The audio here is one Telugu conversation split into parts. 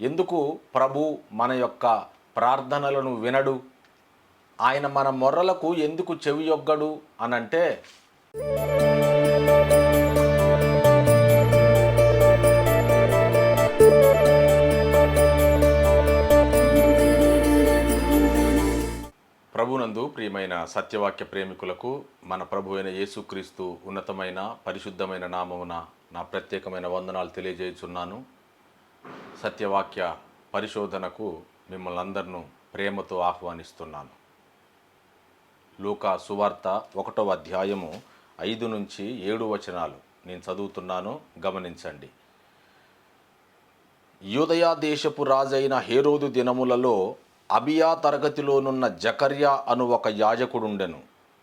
ఎందుకు ప్రభు మన యొక్క ప్రార్థనలను వినడు? ఆయన మన మొర్రలకు ఎందుకు చెవియొగ్గడు అనంటే ప్రభునందు ప్రియమైన సత్యవాక్య ప్రేమికులకు మన ప్రభు అయిన యేసుక్రీస్తు ఉన్నతమైన పరిశుద్ధమైన నామమున నా ప్రత్యేకమైన వందనాలు తెలియజేయుచున్నాను. సత్యవాక్య పరిశోధనకు మిమ్మల్ని అందరినూ ప్రేమతో ఆహ్వానిస్తున్నాను. లూకా సువార్త ఒకటో అధ్యాయము ఐదు నుంచి ఏడు వచనాలు. నేను చదువుతున్నాను గమనించండి. యూదయా దేశపు రాజైన హేరోదు దినములలో అబియా తరగతిలోనున్న జకర్యా అను ఒక యాజకుడుండెను.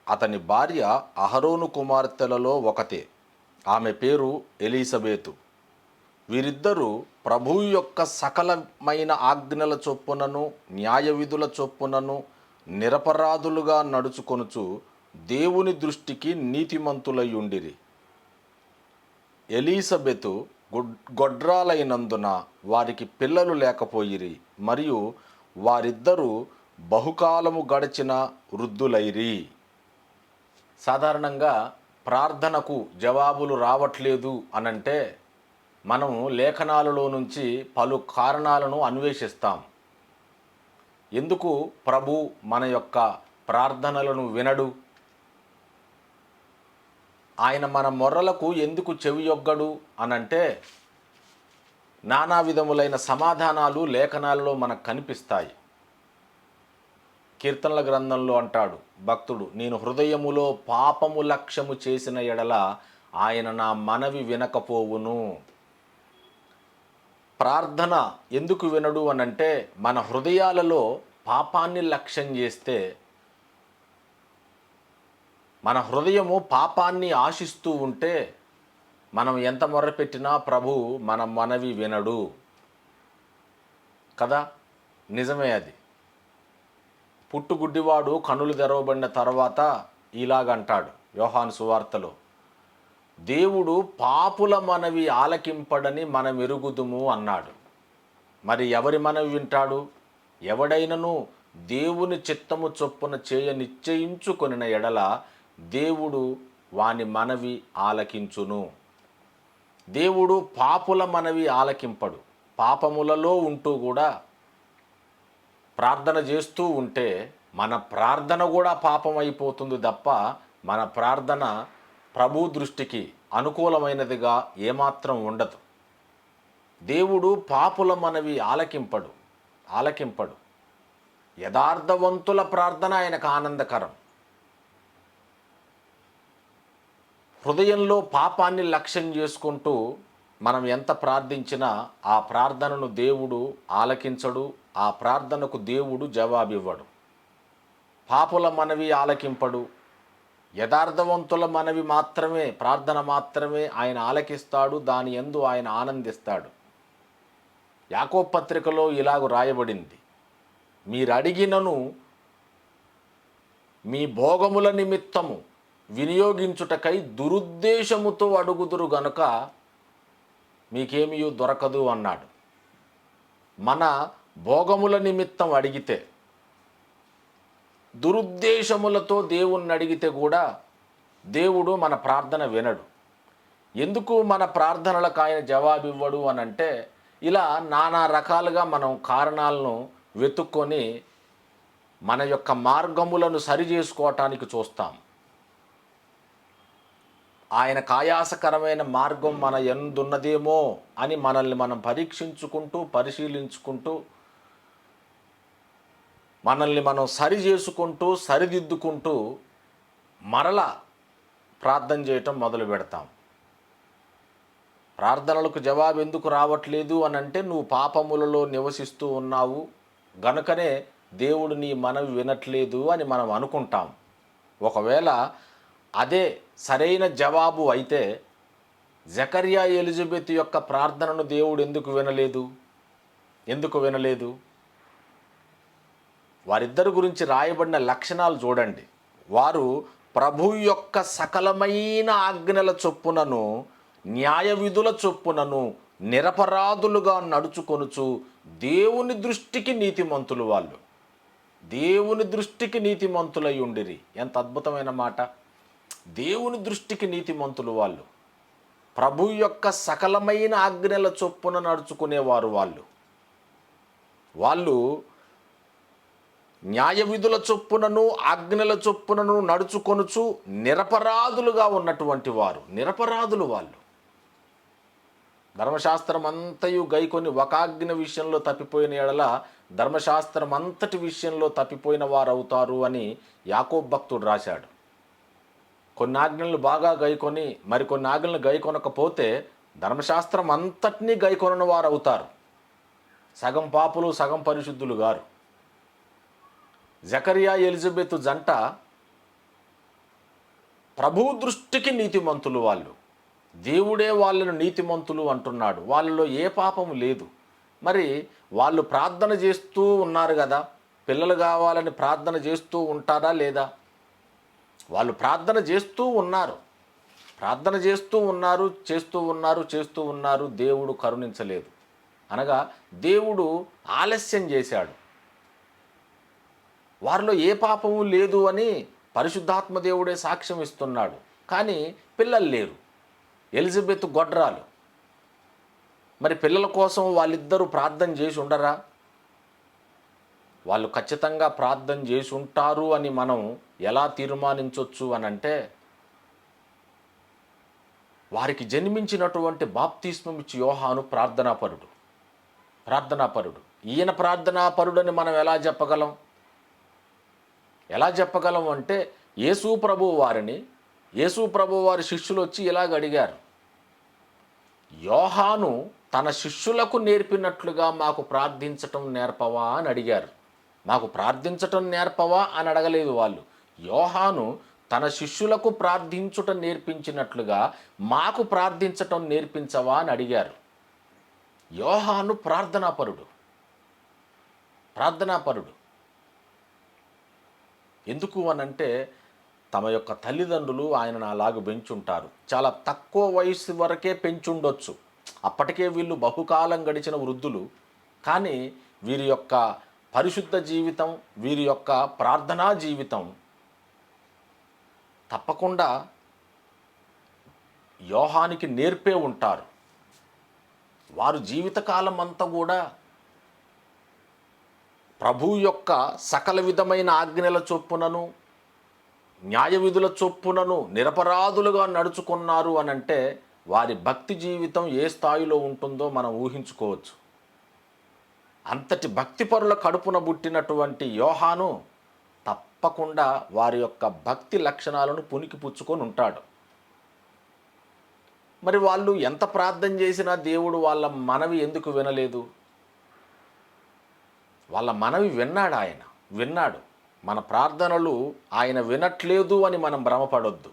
అతని భార్య అహరోను కుమార్తెలలో ఒకతే. ఆమె పేరు ఎలీసబేతు వీరిద్దరూ ప్రభువు యొక్క సకలమైన ఆజ్ఞల చొప్పునను న్యాయ విధుల చొప్పునను నిరపరాధులుగా నడుచుకొనుచు దేవుని దృష్టికి నీతిమంతులయ్యుండిరి ఎలీసబెతు గొడ్రాలైనందున వారికి పిల్లలు లేకపోయిరి మరియు వారిద్దరూ బహుకాలము గడిచిన వృద్ధులైరి. సాధారణంగా ప్రార్థనకు జవాబులు రావట్లేదు అనంటే మనం లేఖనాలలో నుంచి పలు కారణాలను అన్వేషిస్తాం. ఎందుకు ప్రభు మన యొక్క ప్రార్థనలను వినడు? ఆయన మన మొర్రలకు ఎందుకు చెవియొగ్గడు అనంటే నానా విధములైన సమాధానాలు లేఖనాలలో మనకు కనిపిస్తాయి. కీర్తనల గ్రంథంలో అంటాడు భక్తుడు నేను హృదయములో పాపము లక్ష్యము చేసిన ఎడల ఆయన నా మనవి వినకపోవును. ప్రార్థన ఎందుకు వినడు అనంటే మన హృదయాలలో పాపాన్ని లక్ష్యం చేస్తే మన హృదయము పాపాన్ని ఆశిస్తూ ఉంటే మనం ఎంత మొరపెట్టినా ప్రభు మన మనవి వినడు. కదా? నిజమే అది. పుట్టుగుడ్డివాడు కనులు తెరవబడిన తర్వాత ఇలాగంటాడు యోహాను సువార్తలో. దేవుడు పాపుల మనవి ఆలకింపడని మనం ఎరుగుదుము అన్నాడు. మరి ఎవరి మనవి వింటాడు? ఎవడైనను దేవుని చిత్తము చొప్పున చేయ నిశ్చయించుకొనిన ఎడల దేవుడు వాని మనవి ఆలకించును. దేవుడు పాపుల మనవి ఆలకింపడు. పాపములలో ఉంటూ కూడా ప్రార్థన చేస్తూ ఉంటే మన ప్రార్థన కూడా పాపం అయిపోతుంది తప్ప మన ప్రార్థన ప్రభు దృష్టికి అనుకూలమైనదిగా ఏమాత్రం ఉండదు. దేవుడు పాపుల మనవి ఆలకింపడు ఆలకింపడు. యథార్థవంతుల ప్రార్థన ఆయనకు ఆనందకరం. హృదయంలో పాపాన్ని లక్ష్యం చేసుకుంటూ మనం ఎంత ప్రార్థించినా ఆ ప్రార్థనను దేవుడు ఆలకించడు ఆ ప్రార్థనకు దేవుడు జవాబివ్వడు. పాపుల మనవి ఆలకింపడు యథార్థవంతుల మనవి మాత్రమే ప్రార్థన మాత్రమే ఆయన ఆలకిస్తాడు దాని ఎందు ఆయన ఆనందిస్తాడు. యాకో పత్రికలో ఇలాగ రాయబడింది మీరు అడిగినను మీ భోగముల నిమిత్తము వినియోగించుటకై దురుద్దేశముతో అడుగుదురు గనుక మీకేమీ దొరకదు అన్నాడు. మన భోగముల నిమిత్తం అడిగితే దురుద్దేశములతో దేవుణ్ణి అడిగితే కూడా దేవుడు మన ప్రార్థన వినడు. ఎందుకు మన ప్రార్థనలకు ఆయన జవాబు ఇవ్వడు అని అంటే ఇలా నానా రకాలుగా మనం కారణాలను వెతుక్కొని మన యొక్క మార్గములను సరి చేసుకోవటానికి చూస్తాం. ఆయన కాయాసకరమైన మార్గం మన ఎందున్నదేమో అని మనల్ని మనం పరీక్షించుకుంటూ పరిశీలించుకుంటూ మనల్ని మనం సరి చేసుకుంటూ సరిదిద్దుకుంటూ మరల ప్రార్థన చేయటం మొదలు పెడతాం. ప్రార్థనలకు జవాబు ఎందుకు రావట్లేదు అని అంటే నువ్వు పాపములలో నివసిస్తూ ఉన్నావు గనుకనే దేవుడు నీ మనవి వినట్లేదు అని మనం అనుకుంటాం. ఒకవేళ అదే సరైన జవాబు అయితే జకర్యా ఎలిజబెత్ యొక్క ప్రార్థనను దేవుడు ఎందుకు వినలేదు? ఎందుకు వినలేదు? వారిద్దరి గురించి రాయబడిన లక్షణాలు చూడండి. వారు ప్రభు యొక్క సకలమైన ఆజ్ఞల చొప్పునను న్యాయ విధుల చొప్పునను నిరపరాధులుగా నడుచుకొనుచు దేవుని దృష్టికి నీతిమంతులు వాళ్ళు. దేవుని దృష్టికి నీతిమంతులై ఉండిరి. ఎంత అద్భుతమైన మాట. దేవుని దృష్టికి నీతిమంతులు వాళ్ళు. ప్రభు యొక్క సకలమైన ఆజ్ఞల చొప్పున నడుచుకునేవారు వాళ్ళు. వాళ్ళు న్యాయ విధుల చొప్పునను ఆజ్ఞల చొప్పునను నడుచుకొనుచు నిరపరాధులుగా ఉన్నటువంటి వారు. నిరపరాధులు వాళ్ళు. ధర్మశాస్త్రం అంతయు గైకొని ఒక విషయంలో తప్పిపోయిన ఎడల ధర్మశాస్త్రం అంతటి విషయంలో తప్పిపోయిన వారు అవుతారు అని యాకోబ్ భక్తుడు రాశాడు. కొన్ని ఆజ్ఞలను బాగా గైకొని మరికొన్ని ఆజ్ఞలను గైకొనకపోతే ధర్మశాస్త్రం అంతటినీ గైకొనని వారు అవుతారు సగం పాపులు సగం పరిశుద్ధులు గారు. జకరియా ఎలిజబెత్ జంట ప్రభు దృష్టికి నీతిమంతులు వాళ్ళు. దేవుడే వాళ్ళను నీతిమంతులు అంటున్నాడు. వాళ్ళలో ఏ పాపం లేదు. మరి వాళ్ళు ప్రార్థన చేస్తూ ఉన్నారు కదా. పిల్లలు కావాలని ప్రార్థన చేస్తూ ఉంటారా లేదా? వాళ్ళు ప్రార్థన చేస్తూ ఉన్నారు. ప్రార్థన చేస్తూ ఉన్నారు చేస్తూ ఉన్నారు చేస్తూ ఉన్నారు. దేవుడు కరుణించలేదు. అనగా దేవుడు ఆలస్యం చేశాడు. వారిలో ఏ పాపము లేదు అని పరిశుద్ధాత్మ దేవుడే సాక్ష్యం ఇస్తున్నాడు. కానీ పిల్లలు లేరు. ఎలిజబెత్ గొడ్రాలు. మరి పిల్లల కోసం వాళ్ళిద్దరూ ప్రార్థన చేసి ఉండరా? వాళ్ళు ఖచ్చితంగా ప్రార్థన చేసి ఉంటారు అని మనం ఎలా తీర్మానించవచ్చు అని అంటే వారికి జన్మించినటువంటి బాప్తిస్మమిచ్చి యోహాను ప్రార్థనాపరుడు. ప్రార్థనాపరుడు. ఈయన ప్రార్థనాపరుడని మనం ఎలా చెప్పగలం? ఎలా చెప్పగలం అంటే యేసు ప్రభు వారిని యేసు ప్రభు వారి శిష్యులు వచ్చి ఇలాగ అడిగారు. యోహాను తన శిష్యులకు నేర్పినట్లుగా మాకు ప్రార్థించటం నేర్పవా అని అడిగారు. మాకు ప్రార్థించటం నేర్పవా అని అడగలేదు వాళ్ళు. యోహాను తన శిష్యులకు ప్రార్థించుట నేర్పించినట్లుగా మాకు ప్రార్థించటం నేర్పించవా అని అడిగారు. యోహాను ప్రార్థనాపరుడు. ప్రార్థనాపరుడు. ఎందుకు అనంటే తమ యొక్క తల్లిదండ్రులు ఆయనను అలాగ పెంచుంటారు. చాలా తక్కువ వయసు వరకే పెంచుండొచ్చు. అప్పటికే వీళ్ళు బహుకాలం గడిచిన వృద్ధులు. కానీ వీరి యొక్క పరిశుద్ధ జీవితం వీరి యొక్క ప్రార్థనా జీవితం తప్పకుండా యోహానికి నేర్పే ఉంటారు. వారు జీవితకాలం అంతా కూడా ప్రభు యొక్క సకల విధమైన ఆజ్ఞల చొప్పునను న్యాయ విధుల చొప్పునను నిరపరాధులుగా నడుచుకున్నారు అని అంటే వారి భక్తి జీవితం ఏ స్థాయిలో ఉంటుందో మనం ఊహించుకోవచ్చు. అంతటి భక్తిపరుల కడుపున పుట్టినటువంటి యోహాను తప్పకుండా వారి యొక్క భక్తి లక్షణాలను పునికి పుచ్చుకొని ఉంటాడు. మరి వాళ్ళు ఎంత ప్రార్థన చేసినా దేవుడు వాళ్ళ మనవి ఎందుకు వినలేదు? వాళ్ళ మనవి విన్నాడు ఆయన. విన్నాడు. మన ప్రార్థనలు ఆయన వినట్లేదు అని మనం భ్రమపడొద్దు.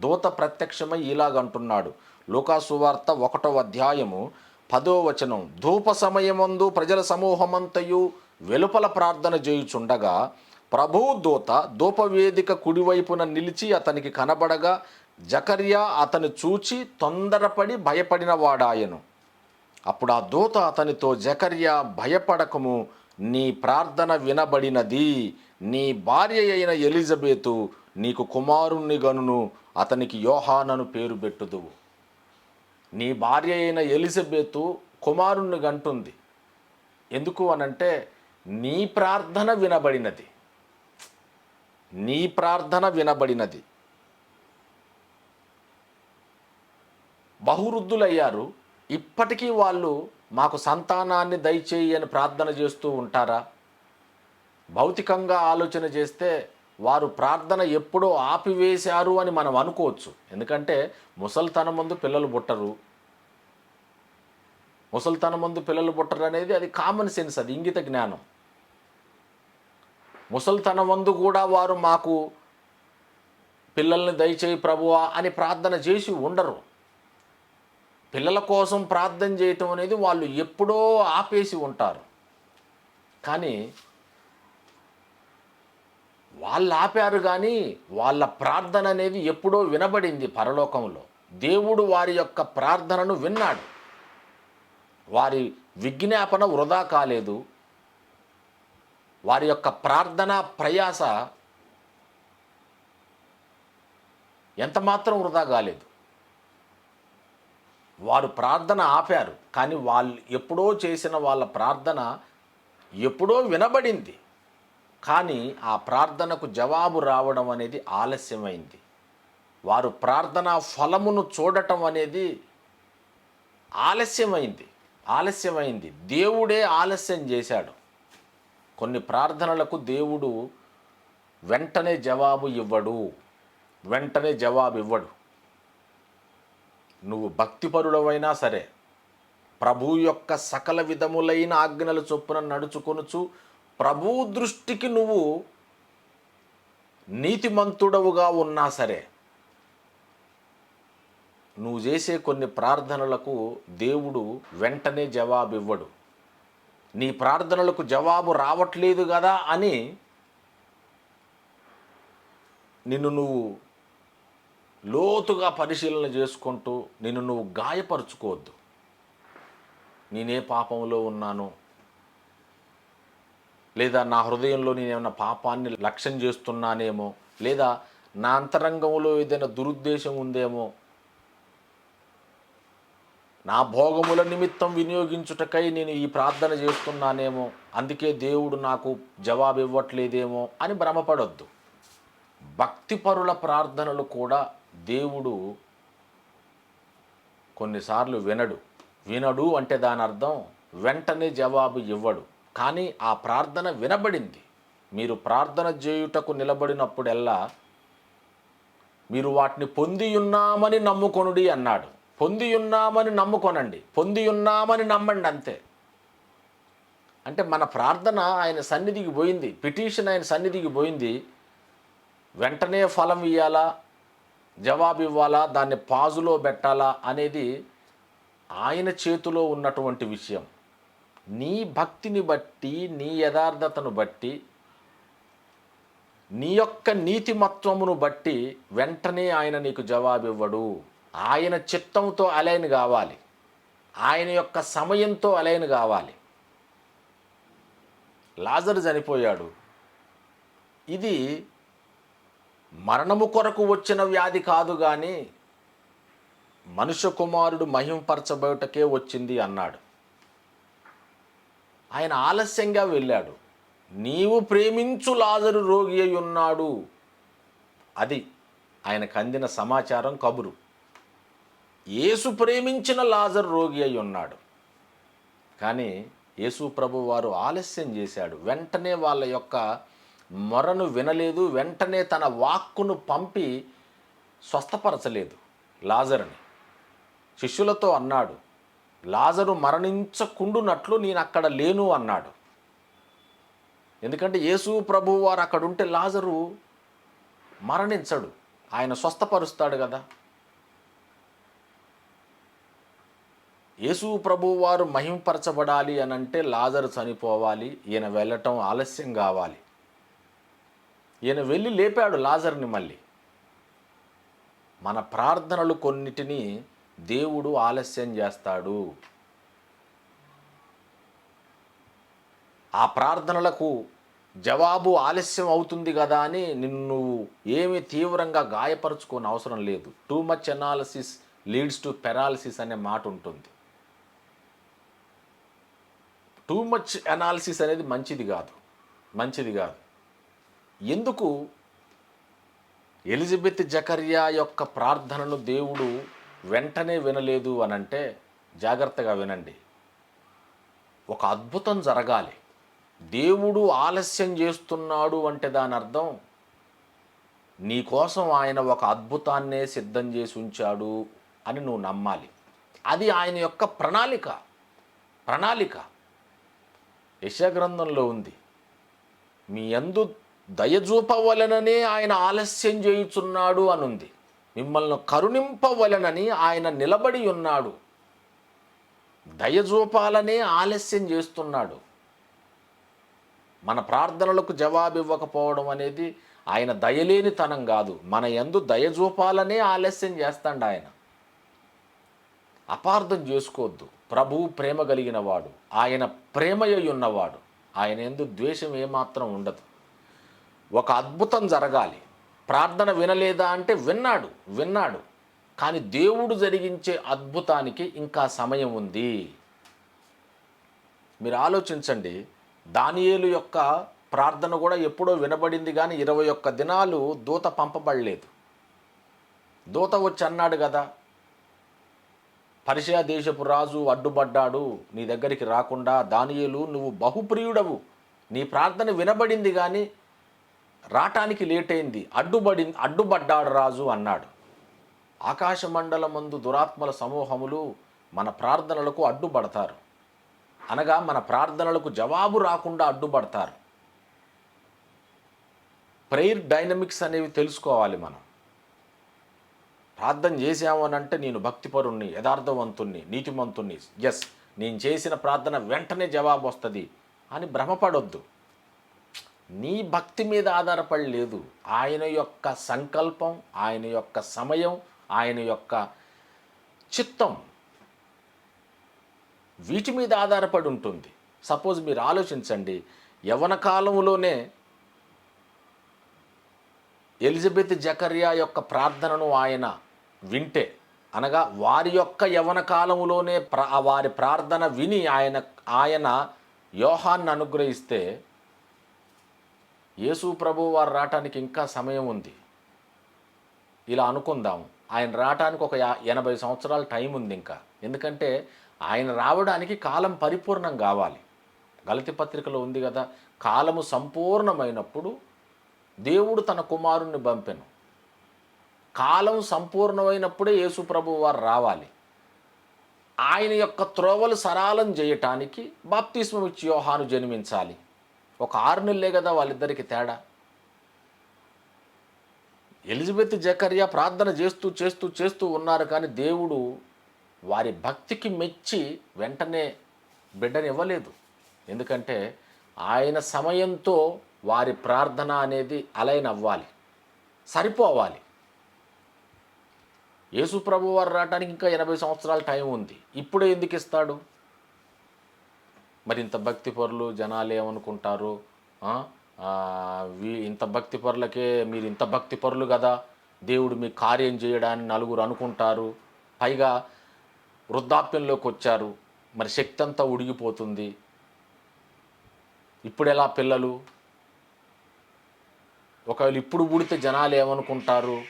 దూత ప్రత్యక్షమై ఇలాగంటున్నాడు లోకాసువార్త ఒకటో అధ్యాయము పదో వచనం. ధూప సమయమందు ప్రజల సమూహమంతయు వెలుపల ప్రార్థన చేయుచుండగా ప్రభు దూత ధూపవేదిక కుడివైపున నిలిచి అతనికి కనబడగా జకర్యా అతను చూచి తొందరపడి భయపడిన వాడాయను అప్పుడు ఆ దూత అతనితో జకర్యా భయపడకము. నీ ప్రార్థన వినబడినది. నీ భార్య అయిన ఎలిజబెతు నీకు కుమారుణ్ణి గనును. అతనికి యోహానను పేరు పెట్టుదువు. నీ భార్య అయిన ఎలిజబెతు కుమారుణ్ణి గంటుంది. ఎందుకు అనంటే నీ ప్రార్థన వినబడినది. నీ ప్రార్థన వినబడినది. బహువృద్ధులయ్యారు. ఇప్పటికీ వాళ్ళు మాకు సంతానాన్ని దయచేయి అని ప్రార్థన చేస్తూ ఉంటారా? భౌతికంగా ఆలోచన చేస్తే వారు ప్రార్థన ఎప్పుడో ఆపివేశారు అని మనం అనుకోవచ్చు. ఎందుకంటే ముసలితనం ముందు పిల్లలు పుట్టరు. ముసలితనం ముందు పిల్లలు పుట్టరు అనేది అది కామన్ సెన్స్ అది ఇంగిత జ్ఞానం. ముసలితనం ముందు కూడా వారు మాకు పిల్లల్ని దయచేయి ప్రభువా అని ప్రార్థన చేసి ఉండరు. పిల్లల కోసం ప్రార్థన చేయటం అనేది వాళ్ళు ఎప్పుడో ఆపేసి ఉంటారు. కానీ వాళ్ళు ఆపారు కానీ వాళ్ళ ప్రార్థన అనేది ఎప్పుడో వినబడింది పరలోకంలో. దేవుడు వారి యొక్క ప్రార్థనను విన్నాడు. వారి విజ్ఞాపన వృధా కాలేదు. వారి యొక్క ప్రార్థన ప్రయాస ఎంత మాత్రం వృధా కాలేదు. వారు ప్రార్థన ఆపారు. కానీ వాళ్ళు ఎప్పుడో చేసిన వాళ్ళ ప్రార్థన ఎప్పుడో వినబడింది. కానీ ఆ ప్రార్థనకు జవాబు రావడం అనేది ఆలస్యమైంది. వారు ప్రార్థన ఫలమును చూడటం అనేది ఆలస్యమైంది. ఆలస్యమైంది. దేవుడే ఆలస్యం చేశాడు. కొన్ని ప్రార్థనలకు దేవుడు వెంటనే జవాబు ఇవ్వడు. వెంటనే జవాబు ఇవ్వడు. నువ్వు భక్తిపరుడవైనా సరే ప్రభు యొక్క సకల విధములైన ఆజ్ఞల చొప్పున నడుచుకొనుచు ప్రభు దృష్టికి నువ్వు నీతిమంతుడవుగా ఉన్నా సరే నువ్వు చేసే కొన్ని ప్రార్థనలకు దేవుడు వెంటనే జవాబు ఇవ్వడు నీ ప్రార్థనలకు జవాబు రావట్లేదు కదా అని నిన్ను నువ్వు లోతుగా పరిశీలన చేసుకుంటూ నిన్ను నువ్వు గాయపరుచుకోవద్దు. నేనే పాపంలో ఉన్నాను. లేదా నా హృదయంలో నేనేమైనా పాపాన్ని లక్ష్యం చేస్తున్నానేమో లేదా నా అంతరంగంలో ఏదైనా దురుద్దేశం ఉందేమో నా భోగముల నిమిత్తం వినియోగించుటకై నేను ఈ ప్రార్థన చేస్తున్నానేమో అందుకే దేవుడు నాకు జవాబు ఇవ్వట్లేదేమో అని భ్రమపడొద్దు. భక్తిపరుల ప్రార్థనలు కూడా దేవుడు కొన్నిసార్లు వినడు. వినడు అంటే దాని అర్థం వెంటనే జవాబు ఇవ్వడు. కానీ ఆ ప్రార్థన వినబడింది. మీరు ప్రార్థన చేయుటకు నిలబడినప్పుడెల్లా మీరు వాటిని పొంది ఉన్నామని నమ్ముకొనుడి అన్నాడు. పొంది ఉన్నామని నమ్ముకొనండి. పొందియున్నామని నమ్మండి అంతే. అంటే మన ప్రార్థన ఆయన సన్నిధికి పోయింది. పిటిషన్ ఆయన సన్నిధికి పోయింది. వెంటనే ఫలం ఇయ్యాలా? జవాబు ఇవ్వాలా దాన్ని పాజులో పెట్టాలా అనేది ఆయన చేతిలో ఉన్నటువంటి విషయం. నీ భక్తిని బట్టి నీ యథార్థతను బట్టి నీ యొక్క నీతిమత్వమును బట్టి వెంటనే ఆయన నీకు జవాబు ఇవ్వడు ఆయన చిత్తంతో అలైన్ కావాలి. ఆయన యొక్క సమయంతో అలైన్ కావాలి. లాజర్ చనిపోయాడు. ఇది మరణము కొరకు వచ్చిన వ్యాధి కాదు కానీ మనుష్య కుమారుడు మహింపరచబోటకే వచ్చింది అన్నాడు. ఆయన ఆలస్యంగా వెళ్ళాడు. నీవు ప్రేమించు లాజరు రోగి అయి ఉన్నాడు. అది ఆయనకు అందిన సమాచారం కబురు. యేసు ప్రేమించిన లాజరు రోగి అయి ఉన్నాడు. కానీ యేసు ప్రభు వారు ఆలస్యం చేశాడు. వెంటనే వాళ్ళ యొక్క మొరను వినలేదు వెంటనే తన వాక్కును పంపి స్వస్థపరచలేదు లాజరుని. శిష్యులతో అన్నాడు లాజరు మరణించకుండునట్లు నేను అక్కడ లేను అన్నాడు. ఎందుకంటే యేసు ప్రభు వారు అక్కడ ఉంటే లాజరు మరణించడు ఆయన స్వస్థపరుస్తాడు కదా. యేసు ప్రభు వారు మహింపరచబడాలి అనంటే లాజరు చనిపోవాలి ఈయన వెళ్ళటం ఆలస్యం కావాలి. ఈయన వెళ్ళి లేపాడు లాజర్ని మళ్ళీ. మన ప్రార్థనలు కొన్నిటిని దేవుడు ఆలస్యం చేస్తాడు. ఆ ప్రార్థనలకు జవాబు ఆలస్యం అవుతుంది కదా అని నిన్ను ఏమి తీవ్రంగా గాయపరుచుకోని అవసరం లేదు. Too much analysis leads to paralysis అనే మాట ఉంటుంది. టూ మచ్ అనాలిసిస్ అనేది మంచిది కాదు. మంచిది కాదు. ఎందుకు ఎలిజబెత్ జకర్యా యొక్క ప్రార్థనను దేవుడు వెంటనే వినలేదు అనంటే జాగ్రత్తగా వినండి. ఒక అద్భుతం జరగాలి. దేవుడు ఆలస్యం చేస్తున్నాడు అంటే దాని అర్థం నీ కోసం ఆయన ఒక అద్భుతాన్నే సిద్ధం చేసి ఉంచాడు అని నువ్వు నమ్మాలి. అది ఆయన యొక్క ప్రణాళిక. ప్రణాళిక. యశగ్రంథంలో ఉంది. మీ అందు దయచూపవలననే ఆయన ఆలస్యం చేయుచున్నాడు అనుంది. మిమ్మల్ని కరుణింపవలనని ఆయన నిలబడి ఉన్నాడు. దయచూపాలనే ఆలస్యం చేస్తున్నాడు. మన ప్రార్థనలకు జవాబు ఇవ్వకపోవడం అనేది ఆయన దయలేనితనం కాదు. మన ఎందు దయచూపాలనే ఆలస్యం చేస్తాడు ఆయన. అపార్థం చేసుకోవద్దు. ప్రభువు ప్రేమ కలిగినవాడు. ఆయన ప్రేమయ్య ఉన్నవాడు. ఆయన ఎందు ద్వేషం ఏమాత్రం ఉండదు. ఒక అద్భుతం జరగాలి. ప్రార్థన వినలేదా అంటే విన్నాడు విన్నాడు. కానీ దేవుడు జరిగించే అద్భుతానికి ఇంకా సమయం ఉంది. మీరు ఆలోచించండి దానియేలు యొక్క ప్రార్థన కూడా ఎప్పుడో వినబడింది కానీ ఇరవై ఒక్క దినాలు దూత పంపబడలేదు. దూత వచ్చి అన్నాడు కదా పరిచయ దేశపు రాజు అడ్డుపడ్డాడు నీ దగ్గరికి రాకుండా దానియేలు నువ్వు బహుప్రియుడవు. నీ ప్రార్థన వినబడింది కానీ రాటానికి లేట్ అయింది అడ్డుబడి అడ్డుపడ్డాడు రాజు అన్నాడు. ఆకాశ మండలమందు దురాత్మల సమూహములు మన ప్రార్థనలకు అడ్డుపడతారు అనగా మన ప్రార్థనలకు జవాబు రాకుండా అడ్డుపడతారు ప్రేయర్ డైనమిక్స్ అనేవి తెలుసుకోవాలి మనం. ప్రార్థన చేశాము అని అంటే నేను భక్తిపరుణ్ణి యథార్థవంతుణ్ణి నీతిమంతుణ్ణి. ఎస్ నేను చేసిన ప్రార్థన వెంటనే జవాబు వస్తుంది అని భ్రమపడొద్దు. నీ భక్తి మీద ఆధారపడి లేదు ఆయన యొక్క సంకల్పం ఆయన యొక్క సమయం ఆయన యొక్క చిత్తం వీటి మీద ఆధారపడి ఉంటుంది. సపోజ్ మీరు ఆలోచించండి యవన కాలంలోనే ఎలిజబెత్ జకర్యా యొక్క ప్రార్థనను ఆయన వింటే అనగా వారి యొక్క యవన కాలంలోనే ప్ర వారి ప్రార్థన విని ఆయన ఆయన యోహాన్ని అనుగ్రహిస్తే యేసు ప్రభు వారు రావటానికి ఇంకా సమయం ఉంది. ఇలా అనుకుందాం ఆయన రావటానికి ఒక యా- ఎనభై సంవత్సరాల టైం ఉంది ఇంకా. ఎందుకంటే ఆయన రావడానికి కాలం పరిపూర్ణం కావాలి. గలతి పత్రికలో ఉంది కదా కాలము సంపూర్ణమైనప్పుడు దేవుడు తన కుమారుణ్ణి పంపెను. కాలం సంపూర్ణమైనప్పుడే యేసు ప్రభు వారు రావాలి. ఆయన యొక్క త్రోవలు సరాలం చేయటానికి బాప్తిస్మం ఇచ్చి యోహాను జన్మించాలి. ఒక ఆరు నెలలే కదా వాళ్ళిద్దరికి తేడా. ఎలిజబెత్ జకర్యా ప్రార్థన చేస్తూ చేస్తూ చేస్తూ ఉన్నారు కానీ దేవుడు వారి భక్తికి మెచ్చి వెంటనే బిడ్డని ఇవ్వలేదు. ఎందుకంటే ఆయన సమయంతో వారి ప్రార్థన అనేది అలైన్ అవ్వాలి. సరిపోవాలి. యేసు ప్రభు వారు రావడానికి ఇంకా ఎనభై సంవత్సరాల టైం ఉంది. ఇప్పుడే ఎందుకు ఇస్తాడు? మరి ఇంత భక్తి పరులు జనాలు ఏమనుకుంటారు? వీ- ఇంత భక్తి పరులకే మీరు ఇంత భక్తి పరులు కదా? దేవుడు మీ కార్యం చేయడాన్ని నలుగురు అనుకుంటారు. పైగా వృద్ధాప్యంలోకి వచ్చారు. మరి శక్తి అంతా ఉడిగిపోతుంది. ఇప్పుడు ఎలా పిల్లలు? ఒకవేళ ఇప్పుడు పుడితే జనాలు ఏమనుకుంటారు?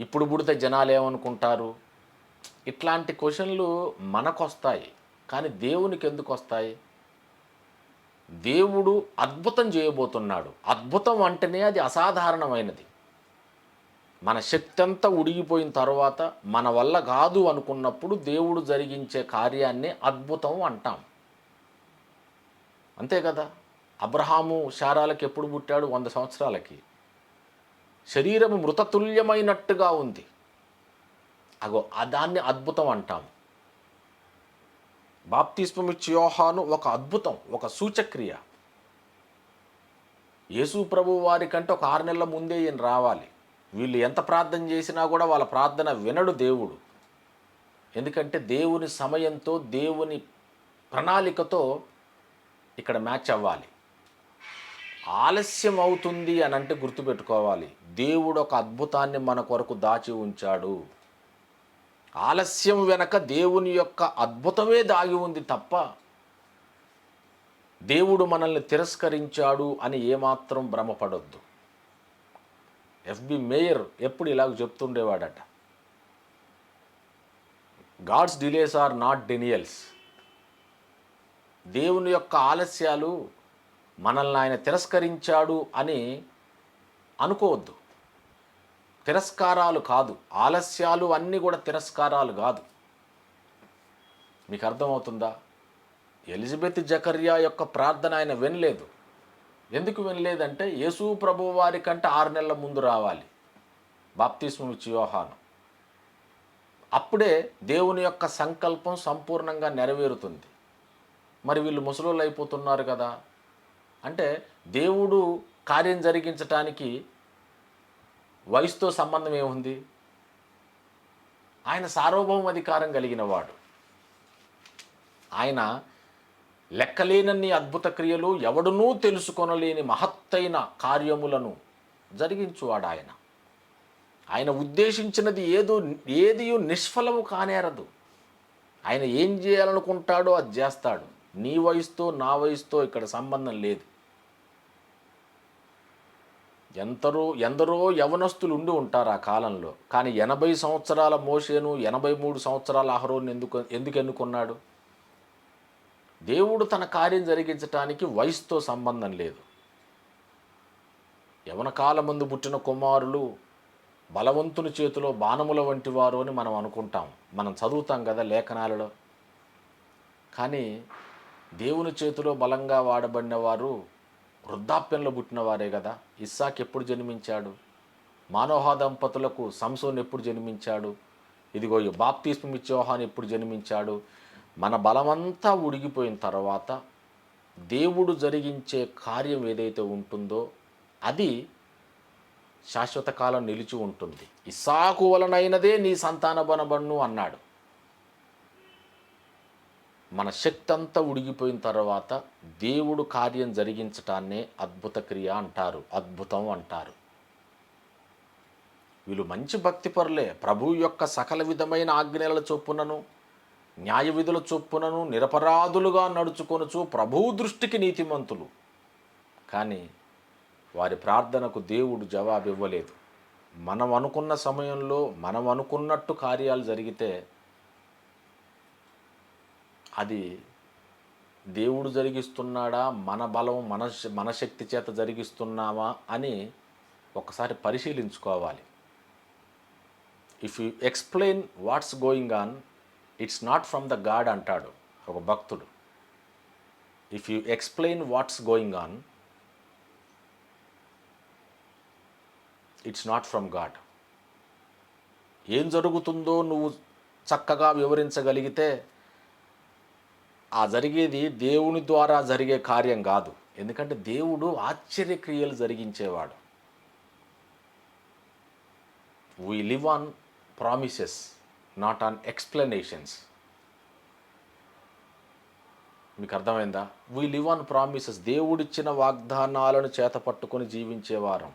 ఇప్పుడు పుడితే జనాలు ఏమనుకుంటారు? ఇట్లాంటి క్వశ్చన్లు మనకొస్తాయి. కానీ దేవునికి ఎందుకు వస్తాయి? దేవుడు అద్భుతం చేయబోతున్నాడు. అద్భుతం అంటేనే అది అసాధారణమైనది. మన శక్తి అంతా ఉడిగిపోయిన తర్వాత మన వల్ల కాదు అనుకున్నప్పుడు దేవుడు జరిగించే కార్యాన్ని అద్భుతం అంటాం. అంతే కదా? అబ్రహాము శారాలకు ఎప్పుడు పుట్టాడు? వంద సంవత్సరాలకి. శరీరము మృతతుల్యమైనట్టుగా ఉంది. అగో దాన్ని అద్భుతం అంటాం బాప్తిస్మమిచ్చి యోహాను ఒక అద్భుతం ఒక సూచక్రియ. యేసు ప్రభు వారి కంటే ఒక ఆరు నెలల ముందే ఈయన రావాలి. వీళ్ళు ఎంత ప్రార్థన చేసినా కూడా వాళ్ళ ప్రార్థన వినడు దేవుడు. ఎందుకంటే దేవుని సమయంతో దేవుని ప్రణాళికతో ఇక్కడ మ్యాచ్ అవ్వాలి. ఆలస్యం అవుతుంది అని అంటే గుర్తుపెట్టుకోవాలి. దేవుడు ఒక అద్భుతాన్ని మన కొరకు దాచి ఉంచాడు. ఆలస్యం వెనక దేవుని యొక్క అద్భుతమే దాగి ఉంది తప్ప దేవుడు మనల్ని తిరస్కరించాడు అని ఏమాత్రం భ్రమపడొద్దు. ఎఫ్బి మేయర్ ఎప్పుడు ఇలాగ చెప్తుండేవాడట. God's delays are not denials. దేవుని యొక్క ఆలస్యాలు మనల్ని ఆయన తిరస్కరించాడు అని అనుకోవద్దు. తిరస్కారాలు కాదు. ఆలస్యాలు అన్నీ కూడా తిరస్కారాలు కాదు. మీకు అర్థమవుతుందా ఎలిజబెత్ జకర్యా యొక్క ప్రార్థన ఆయన వినలేదు. ఎందుకు వినలేదంటే యేసు ప్రభు వారి కంటే ఆరు నెలల ముందు రావాలి. బాప్తిస్మం ఇచ్చి యోహాను. అప్పుడే దేవుని యొక్క సంకల్పం సంపూర్ణంగా నెరవేరుతుంది. మరి వీళ్ళు ముసలోళ్ళు అయిపోతున్నారు కదా. అంటే దేవుడు కార్యం జరిగించటానికి వయసుతో సంబంధం ఏముంది? ఆయన సార్వభౌమాధికారం కలిగిన వాడు. ఆయన లెక్కలేనన్ని అద్భుత క్రియలు ఎవడునూ తెలుసుకొనలేని మహత్తైన కార్యములను జరిగించువాడు ఆయన. ఆయన ఉద్దేశించినది ఏదో ఏది నిష్ఫలము కానేరదు. ఆయన ఏం చేయాలనుకుంటాడో అది చేస్తాడు. నీ వయసుతో నా వయసుతో ఇక్కడ సంబంధం లేదు. ఎంతరో ఎందరో యవనస్తులు ఉండి ఉంటారు ఆ కాలంలో. కానీ ఎనభై సంవత్సరాల మోషేను ఎనభై మూడు సంవత్సరాల అహరోని ఎందుకు ఎందుకు ఎన్నుకున్నాడు? దేవుడు తన కార్యం జరిగించటానికి వయసుతో సంబంధం లేదు. యవన కాలమందు పుట్టిన కుమారులు బలవంతుని చేతిలో బాణముల వంటి వారు అని మనం అనుకుంటాం. మనం చదువుతాం కదా లేఖనాలలో. కానీ దేవుని చేతిలో బలంగా వాడబడిన వారు వృద్ధాప్యంలో పుట్టిన వారే కదా. ఇస్సాక్ ఎప్పుడు జన్మించాడు? మానోహ దంపతులకు సంసోన్ ఎప్పుడు జన్మించాడు? ఇదిగో ఈ బాప్తిస్మం ఎప్పుడు జన్మించాడు? మన బలమంతా ఉడిగిపోయిన తర్వాత దేవుడు జరిగించే కార్యం ఏదైతే ఉంటుందో అది శాశ్వత కాలం నిలిచి ఉంటుంది. ఇస్సాకు వలనైనదే నీ సంతాన బనబన్ను అన్నాడు. మన శక్తి అంతా ఉడిగిపోయిన తర్వాత దేవుడు కార్యం జరిగించటాన్నే అద్భుత క్రియ అంటారు అద్భుతం అంటారు. వీళ్ళు మంచి భక్తిపరులే ప్రభు యొక్క సకల విధమైన ఆజ్ఞల చొప్పునను న్యాయ విధుల చొప్పునను నిరపరాధులుగా నడుచుకొనుచు ప్రభువు దృష్టికి నీతిమంతులు. కానీ వారి ప్రార్థనకు దేవుడు జవాబు ఇవ్వలేదు మనం అనుకున్న సమయంలో మనం అనుకున్నట్టు కార్యాలు జరిగితే అది దేవుడు జరిగిస్తున్నాడా? మన బలం మన మన శక్తి చేత జరిగిస్తున్నామా? అని ఒకసారి పరిశీలించుకోవాలి. If you explain what's going on it's not from the God అంటాడు ఒక భక్తుడు. If you explain what's going on it's not from God ఏం జరుగుతుందో నువ్వు చక్కగా వివరించగలిగితే ఆ జరిగేది దేవుని ద్వారా జరిగే కార్యం కాదు. ఎందుకంటే దేవుడు ఆశ్చర్యక్రియలు జరిగించేవాడు. We live on promises not on explanations మీకు అర్థమైందా? వీ లివ్ ఆన్ ప్రామిసెస్ దేవుడిచ్చిన వాగ్దానాలను చేత పట్టుకొని జీవించేవారం.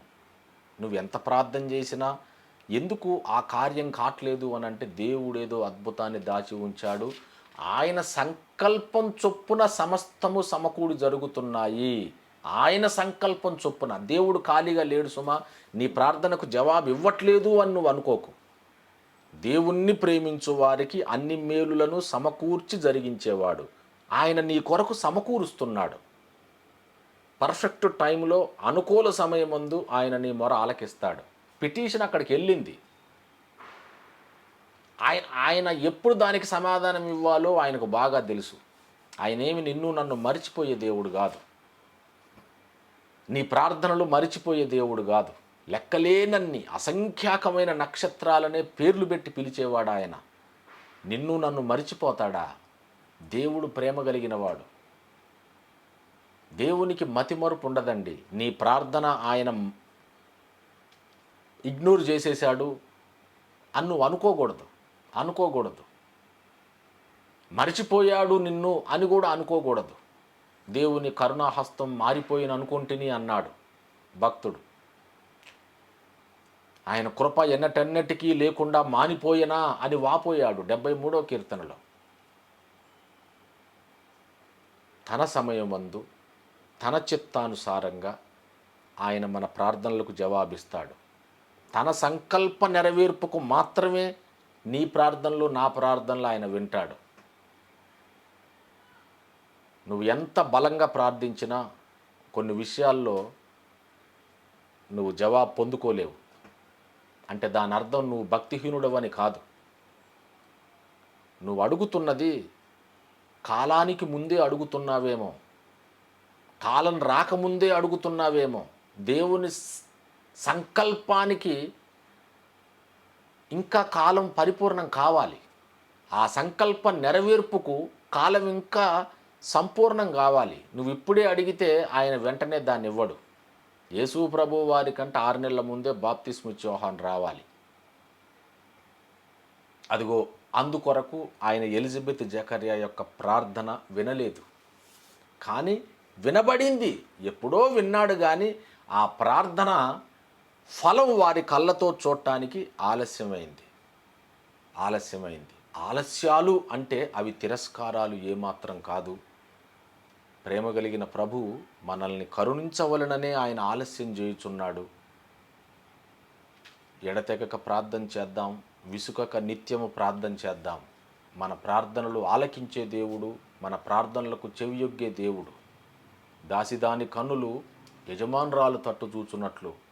నువ్వు ఎంత ప్రార్థన చేసినా ఎందుకు ఆ కార్యం కావట్లేదు అని అంటే దేవుడేదో అద్భుతాన్ని దాచి ఉంచాడు. ఆయన సంకల్పం చొప్పున సమస్తము సమకూడి జరుగుతున్నాయి. ఆయన సంకల్పం చొప్పున. దేవుడు ఖాళీగా లేడు సుమా. నీ ప్రార్థనకు జవాబు ఇవ్వట్లేదు అని నువ్వు అనుకోకు. దేవుణ్ణి ప్రేమించు వారికి అన్ని మేలులను సమకూర్చి జరిగించేవాడు. ఆయన నీ కొరకు సమకూరుస్తున్నాడు. పర్ఫెక్ట్ టైంలో అనుకూల సమయమందు ఆయన నీ మొర ఆలకిస్తాడు. పిటిషన్ అక్కడికి వెళ్ళింది. ఆయన ఆయన ఎప్పుడు దానికి సమాధానం ఇవ్వాలో ఆయనకు బాగా తెలుసు. ఆయనేమి నిన్ను నన్ను మరిచిపోయే దేవుడు కాదు. నీ ప్రార్థనలు మరిచిపోయే దేవుడు కాదు. లెక్కలేనన్ని అసంఖ్యాకమైన నక్షత్రాలనే పేర్లు పెట్టి పిలిచేవాడు ఆయన. నిన్ను నన్ను మరిచిపోతాడా? దేవుడు ప్రేమ కలిగినవాడు. దేవునికి మతిమరుపు ఉండదండి. నీ ప్రార్థన ఆయన ఇగ్నోర్ చేసేశాడు అని నువ్వు అనుకోకూడదు. అనుకోకూడదు. మరిచిపోయాడు నిన్ను అని కూడా అనుకోకూడదు. దేవుని కరుణాహస్తం మారిపోయిన అనుకుంటుని అన్నాడు భక్తుడు. ఆయన కృప ఎన్నటన్నటికీ లేకుండా మానిపోయినా అని వాపోయాడు డెబ్బై మూడో కీర్తనలో. తన సమయమందు తన చిత్తానుసారంగా ఆయన మన ప్రార్థనలకు జవాబిస్తాడు. తన సంకల్ప నెరవేర్పుకు మాత్రమే నీ ప్రార్థనలు నా ప్రార్థనలు ఆయన వింటాడు. నువ్వు ఎంత బలంగా ప్రార్థించినా కొన్ని విషయాల్లో నువ్వు జవాబు పొందుకోలేవు. అంటే దాని అర్థం నువ్వు భక్తిహీనుడవని కాదు. నువ్వు అడుగుతున్నది కాలానికి ముందే అడుగుతున్నావేమో కాలం రాకముందే అడుగుతున్నావేమో దేవుని సంకల్పానికి ఇంకా కాలం పరిపూర్ణం కావాలి. ఆ సంకల్ప నెరవేర్పుకు కాలం ఇంకా సంపూర్ణం కావాలి. నువ్వు ఇప్పుడే అడిగితే ఆయన వెంటనే దాన్ని ఇవ్వడు యేసు ప్రభు వారి కంటే ఆరు నెలల ముందే బాప్తిస్మిచ్ చౌహాన్ రావాలి. అదిగో అందుకొరకు ఆయన ఎలిజబెత్ జకర్యా యొక్క ప్రార్థన వినలేదు. కానీ వినబడింది. ఎప్పుడో విన్నాడు కానీ ఆ ప్రార్థన ఫలం వారి కళ్ళతో చూడటానికి ఆలస్యమైంది. ఆలస్యమైంది. ఆలస్యాలు అంటే అవి తిరస్కారాలు ఏమాత్రం కాదు. ప్రేమ కలిగిన ప్రభు మనల్ని కరుణించవలననే ఆయన ఆలస్యం చేయుచున్నాడు. ఎడతెగక ప్రార్థన చేద్దాం విసుకక నిత్యము ప్రార్థన చేద్దాం. మన ప్రార్థనలు ఆలకించే దేవుడు మన ప్రార్థనలకు చెవియొగ్గే దేవుడు. దాసిదాని కన్నులు యజమానురాలు తట్టు చూచున్నట్లు.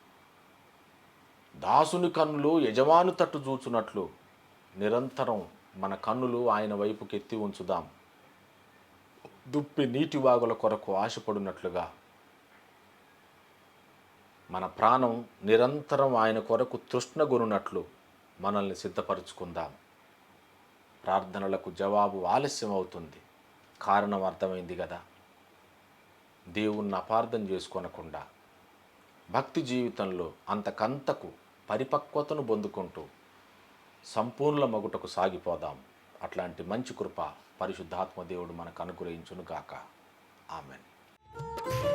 దాసుని కన్నులు యజమాను తట్టు చూచున్నట్లు నిరంతరం మన కన్నులు ఆయన వైపుకెత్తి ఉంచుదాం. దుప్పి నీటి వాగుల కొరకు ఆశపడినట్లుగా మన ప్రాణం నిరంతరం ఆయన కొరకు తృష్ణగొనున్నట్లు మనల్ని సిద్ధపరచుకుందాం. ప్రార్థనలకు జవాబు ఆలస్యం అవుతుంది కారణం అర్థమైంది కదా దేవుణ్ణి అపార్థం చేసుకోనకుండా భక్తి జీవితంలో అంతకంతకు పరిపక్వతను పొందుకుంటూ సంపూర్ణ మగుటకు సాగిపోదాం. అట్లాంటి మంచి కృప పరిశుద్ధాత్మ దేవుడు మనకు అనుగ్రహించును గాక ఆమెన్.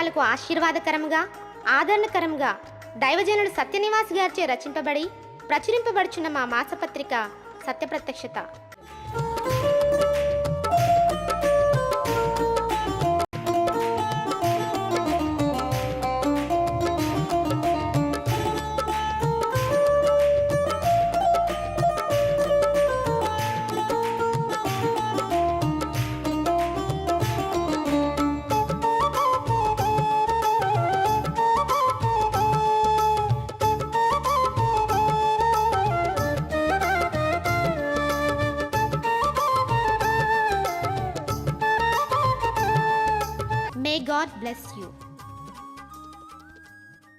జీవితాలకు ఆశీర్వాదకరంగా ఆదరణకరంగా దైవజనుడు సత్యనివాస్ గారిచే రచింపబడి ప్రచురింపబడుచున్న మా మాసపత్రిక సత్యప్రత్యక్షత.